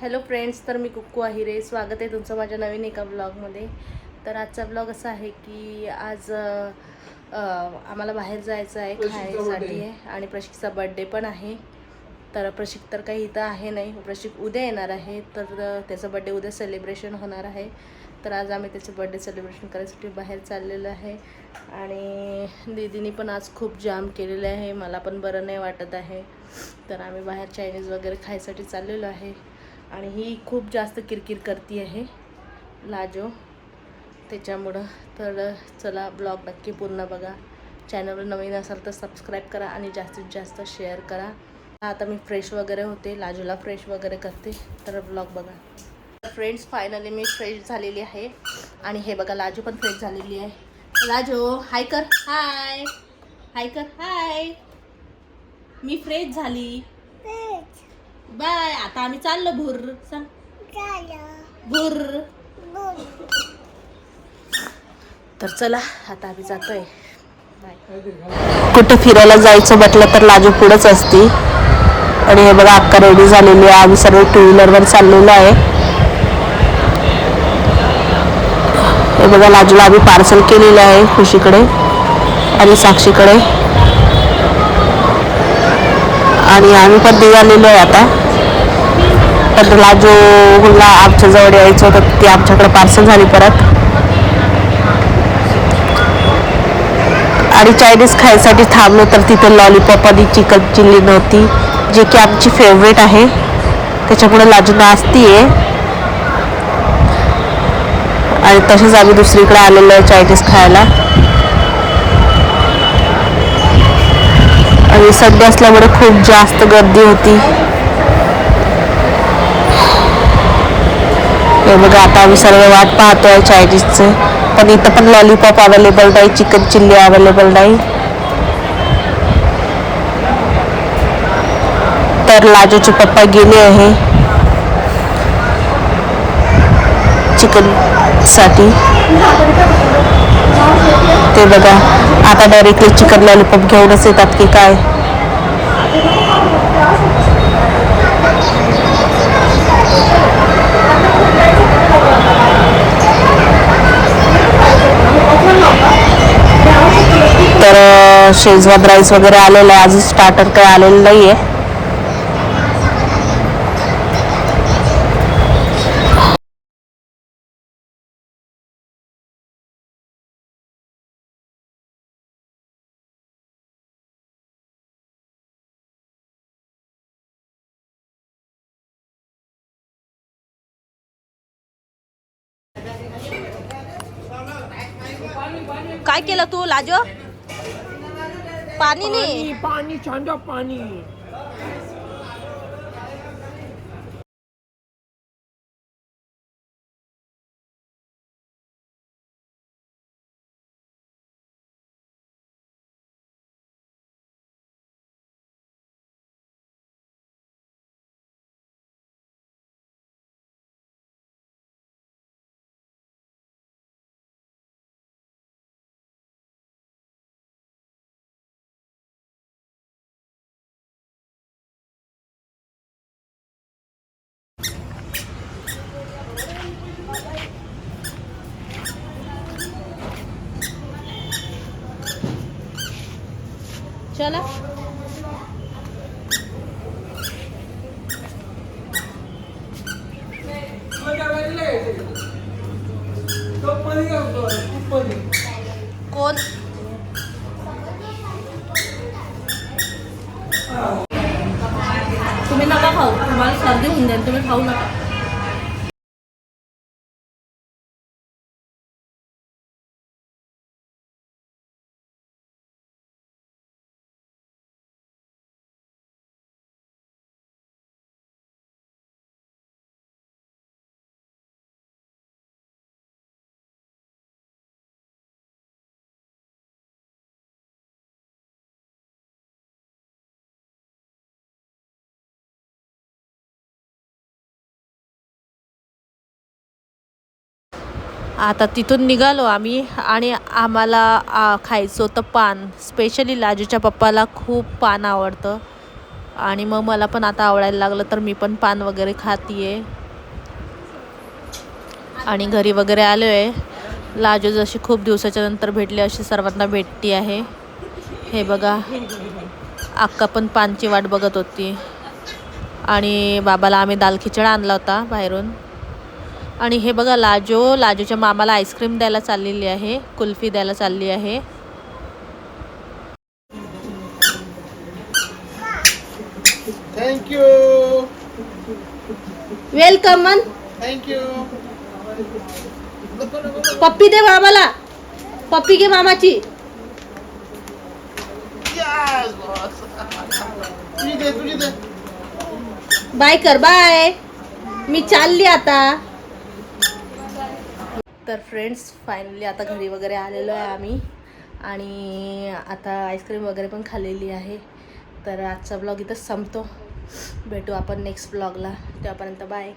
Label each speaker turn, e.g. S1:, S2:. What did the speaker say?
S1: Hello friends तर मी कुक्कू आहिरे स्वागत आहे तुमचं माझ्या नवीन एका ब्लॉगमध्ये तर आजचा ब्लॉग असा आहे की आज आम्हाला बाहेर जायचं आहे खायसाठी आहे आणि प्रशिकचा बड्डे पण आहे. तर प्रशिक तर काही इथं आहे नाही. प्रशिक उद्या येणार आहे. तर त्याचा बड्डे उद्या सेलिब्रेशन होणार आहे. तर आज आम्ही त्याचं बड्डे सेलिब्रेशन करायसाठी बाहेर चाललेलो आहे. आणि दीदीनी पण आज खूप जाम केलेलं आहे. मला पण बरं नाही वाटत आहे. तर आम्ही बाहेर चायनीज वगैरे खायसाठी चाललेलो आहे. आणि ही खूप जास्त किरकिर करती आहे लाजो. त्याच्यामुळं तर चला ब्लॉग नक्की पूर्ण बघा. चॅनलवर नवीन असाल तर सबस्क्राईब करा आणि जास्तीत जास्त शेअर करा. आता मी फ्रेश वगैरे होते लाजूला फ्रेश वगैरे करते. तर ब्लॉग बघा. फ्रेंड्स फायनली मी फ्रेश झालेली आहे. आणि हे बघा लाजू पण फ्रेश झालेली आहे. लाजो हाय कर. हाय हाय कर. हाय मी फ्रेश झाली. बाय आता आम्ही चाललो भुर. सांग. भुर. तर चला आता आम्ही जातोय. कुठे फिरायला जायचं म्हटलं तर लाजू पुढंच असते. आणि हे बघा अक्का रेडी झालेली आहे. आम्ही सर्व टू व्हीलरवर चाललेलो आहे. हे बघा लाजूला आम्ही पार्सल केलेलं आहे खुशीकडे आणि साक्षीकडे. आणि आम्ही पण निघालेलो आहे आता. पण जो हुल्ला आमच्याजवळ यायचं होतं ती आमच्याकडे पार्सल झाली परत. आणि चायनीज खायसाठी थांबलो तर तिथे लॉलीपॉप आणि चिकन चिल्ली नव्हती जे की आमची फेवरेट आहे. त्याच्यामुळे लाजू नाचती आहे आणि तसेच आम्ही दुसरीकडे आलेलो आहे चायनीज खायला. आणि संडे असल्यामुळे खूप जास्त गर्दी होती. हे बघा आता आम्ही सर्व वाट पाहतोय चायनीजचं पण इथं पण लॉलीपॉप अवेलेबल नाही चिकन चिल्ली अवेलेबल नाही. तर लाजूचे पप्पा गेले आहे. चिकनसाठी. ते बघा आता डायरेक्टली चिकन लॉलीपॉप घेऊनच येतात की काय तर अं, शेजवान राईस वगैरे आलेलं आहे. अजून स्टार्टर काही आलेलं नाही आहे काय केलं तू लाजो? पाणी नाही.
S2: पाणी छान पाणी.
S1: चला. कोण? तुम्ही नका खाऊ. तुम्हाला सर्दी होऊन जाईल. तुम्ही खाऊ नका. आता तिथून निघालो आम्ही आणि आम्हाला खायचं होतं पान. स्पेशली लाजूच्या पप्पाला खूप पान आवडतं. आणि मग मला पण आता आवडायला लागलं तर मी पण पान वगैरे खाते आणि घरी वगैरे आलो आहे लाजू जशी खूप दिवसाच्या नंतर भेटली अशी सर्वांना भेटती आहे. हे बघा. अक्का पण पानची वाट बघत होती. आणि बाबाला आम्ही दाल खिचडा आणला होता बाहेरून. आणि हे बघा लाजो लाजूच्या मामाला आईस्क्रीम द्यायला चाललेली आहे कुल्फी द्यायला चालली आहे.
S2: थँक्यू
S1: वेलकम मन
S2: थँक्यू
S1: पप्पी दे मामाला. पप्पी घे मामाची. बाय कर बाय. मी चालली आता. तर फ्रेंड्स फायनली आता घरी वगैरे आलेलो आहे आम्ही. आणि आता आईस्क्रीम वगैरे पण खाल्लेली आहे. तर आजचा ब्लॉग इथंच संपतो. भेटू आपण नेक्स्ट ब्लॉगला तेव्हापर्यंत बाय